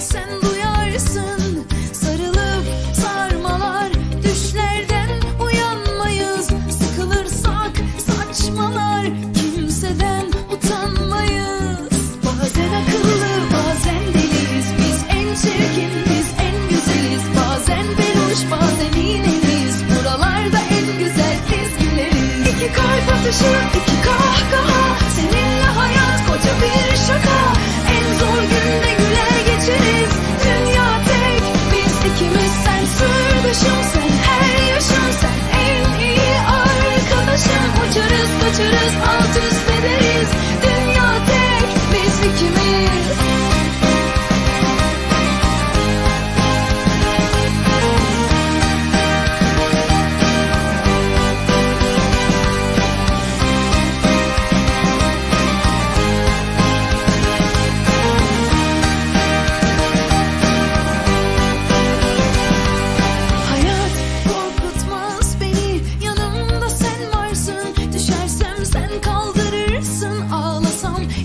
sen duyarsın sarılıp sarmalar. Düşlerden uyanmayız sıkılırsak saçmalar. Kimseden utanmayız. Bazen akıllı bazen deliyiz. Biz en çirkin en güzeliz. Bazen beluş bazen iğneliyiz. Buralarda en güzel dizgileriz iki kalp atışı arkadaşımsın Her yaşamsa en iyi arkadaşım. Uçarız kaçarız alt üst ederiz.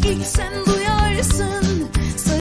erkeksen bu